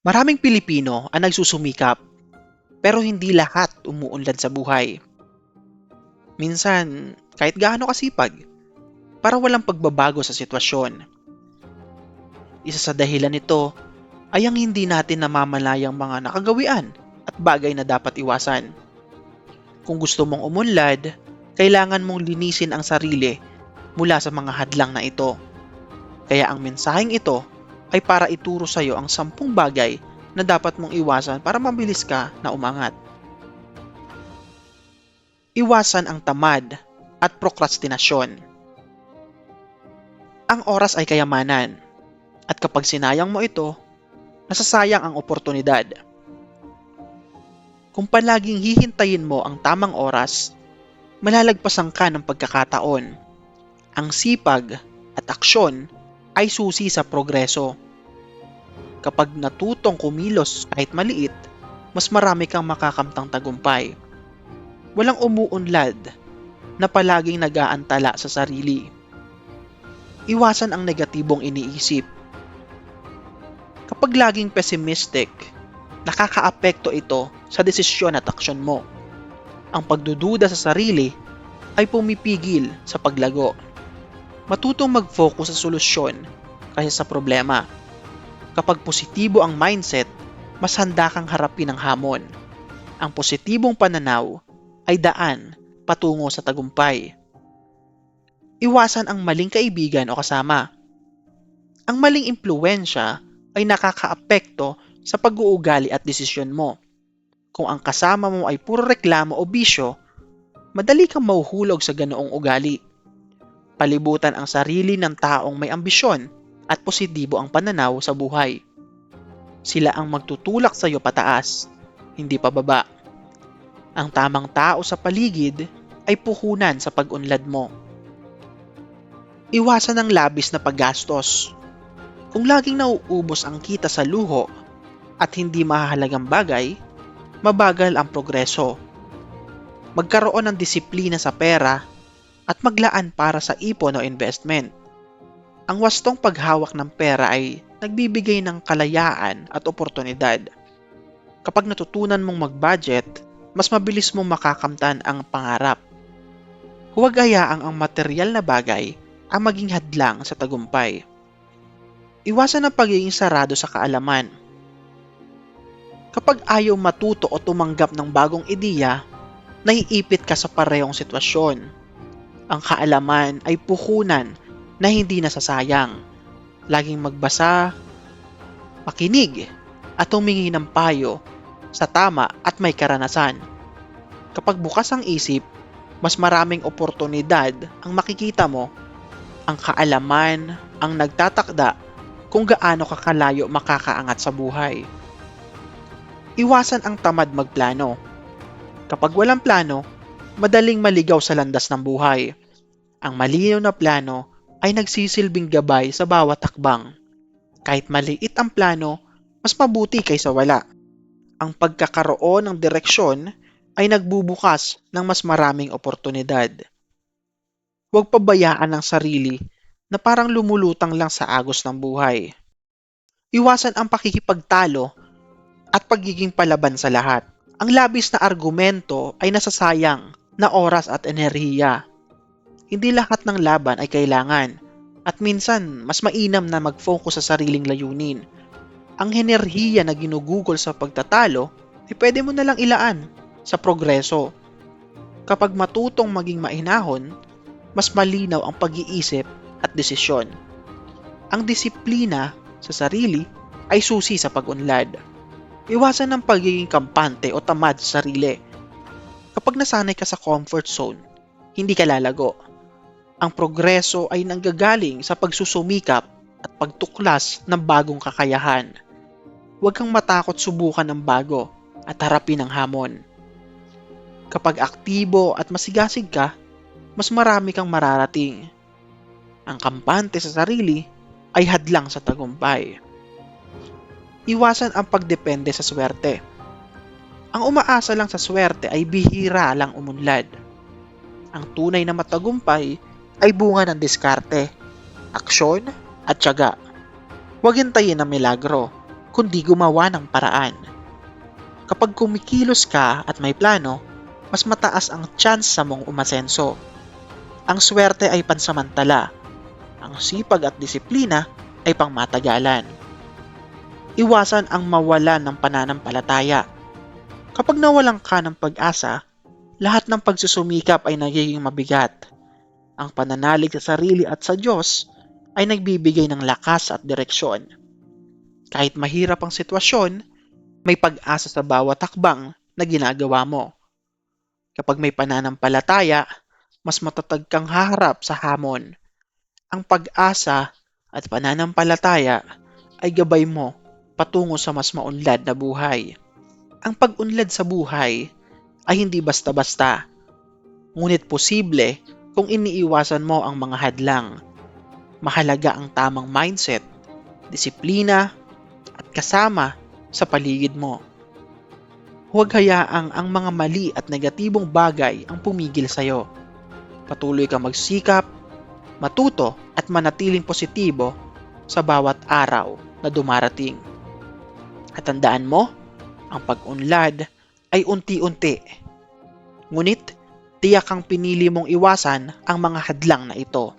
Maraming Pilipino ang nagsusumikap, pero hindi lahat umuunlad sa buhay. Minsan, kahit gaano kasipag, para walang pagbabago sa sitwasyon. Isa sa dahilan nito ay ang hindi natin namamalayang mga nakagawian at bagay na dapat iwasan. Kung gusto mong umunlad, kailangan mong linisin ang sarili mula sa mga hadlang na ito. Kaya ang mensaheng ito ay para ituro sa iyo ang sampung bagay na dapat mong iwasan para mabilis ka na umangat. Iwasan ang tamad at prokrastinasyon. Ang oras ay kayamanan at kapag sinayang mo ito, nasasayang ang oportunidad. Kung palaging hihintayin mo ang tamang oras, malalagpasan ka ng pagkakataon. Ang sipag at aksyon ay susi sa progreso. Kapag natutong kumilos kahit maliit, mas marami kang makakamtang tagumpay. Walang umuunlad na palaging nag-aantala sa sarili. Iwasan ang negatibong iniisip. Kapag laging pessimistic, nakakaapekto ito sa desisyon at aksyon mo. Ang pagdududa sa sarili ay pumipigil sa paglago. Matutong mag-focus sa solusyon kaysa sa problema. Kapag positibo ang mindset, mas handa kang harapin ang hamon. Ang positibong pananaw ay daan patungo sa tagumpay. Iwasan ang maling kaibigan o kasama. Ang maling impluensya ay nakakaapekto sa pag-uugali at desisyon mo. Kung ang kasama mo ay puro reklamo o bisyo, madali kang mahuhulog sa ganoong ugali. Palibutan ang sarili ng taong may ambisyon at positibo ang pananaw sa buhay. Sila ang magtutulak sa iyo pataas, hindi pababa. Ang tamang tao sa paligid ay puhunan sa pag-unlad mo. Iwasan ang labis na paggastos. Kung laging nauubos ang kita sa luho at hindi mahalagang bagay, mabagal ang progreso. Magkaroon ng disiplina sa pera at maglaan para sa ipon o investment. Ang wastong paghawak ng pera ay nagbibigay ng kalayaan at oportunidad. Kapag natutunan mong mag-budget, mas mabilis mong makakamtan ang pangarap. Huwag hayaang ang material na bagay ang maging hadlang sa tagumpay. Iwasan ang pagiging sarado sa kaalaman. Kapag ayaw matuto o tumanggap ng bagong ideya, naiipit ka sa parehong sitwasyon. Ang kaalaman ay puhunan na hindi nasasayang. Laging magbasa, makinig, at humingi ng payo sa tama at may karanasan. Kapag bukas ang isip, mas maraming oportunidad ang makikita mo. Ang kaalaman ang nagtatakda kung gaano kakalayo makakaangat sa buhay. Iwasan ang tamad magplano. Kapag walang plano, madaling maligaw sa landas ng buhay. Ang malinaw na plano ay nagsisilbing gabay sa bawat takbang. Kahit maliit ang plano, mas mabuti kaysa wala. Ang pagkakaroon ng direksyon ay nagbubukas ng mas maraming oportunidad. Huwag pabayaan ang sarili na parang lumulutang lang sa agos ng buhay. Iwasan ang pakikipagtalo at pagiging palaban sa lahat. Ang labis na argumento ay nasasayang na oras at enerhiya. Hindi lahat ng laban ay kailangan at minsan mas mainam na mag-focus sa sariling layunin. Ang enerhiya na ginugugol sa pagtatalo ay pwede mo na lang ilaan sa progreso. Kapag matutong maging mainahon, mas malinaw ang pag-iisip at desisyon. Ang disiplina sa sarili ay susi sa pag-unlad. Iwasan ng pagiging kampante o tamad sa sarili. Kapag nasanay ka sa comfort zone, hindi ka lalago. Ang progreso ay nanggagaling sa pagsusumikap at pagtuklas ng bagong kakayahan. Huwag kang matakot subukan ng bago at harapin ang hamon. Kapag aktibo at masigasig ka, mas marami kang mararating. Ang kampante sa sarili ay hadlang sa tagumpay. Iwasan ang pagdepende sa swerte. Ang umaasa lang sa swerte ay bihira lang umunlad. Ang tunay na matagumpay ay bunga ng diskarte, aksyon at tiyaga. Huwag hintayin ng milagro. kundi gumawa ng paraan. Kapag kumikilos ka at may plano, mas mataas ang chance sa mong umasenso. Ang swerte ay pansamantala. Ang sipag at disiplina ay pangmatagalan. Iwasan ang mawalan ng pananampalataya. Kapag nawalan ka ng pag-asa, lahat ng pagsusumikap ay nagiging mabigat. Ang pananalig sa sarili at sa Diyos ay nagbibigay ng lakas at direksyon. Kahit mahirap ang sitwasyon, may pag-asa sa bawat takbang na ginagawa mo. Kapag may pananampalataya, mas matatag kang haharap sa hamon. Ang pag-asa at pananampalataya ay gabay mo patungo sa mas maunlad na buhay. Ang pag-unlad sa buhay ay hindi basta-basta, ngunit posible kung iniiwasan mo ang mga hadlang. Mahalaga ang tamang mindset, disiplina, at kasama sa paligid mo. Huwag hayaang ang mga mali at negatibong bagay ang pumigil sa'yo. Patuloy kang magsikap, matuto at manatiling positibo sa bawat araw na dumarating. At tandaan mo, ang pag-unlad ay unti-unti. Ngunit, tiyak kang pinili mong iwasan ang mga hadlang na ito.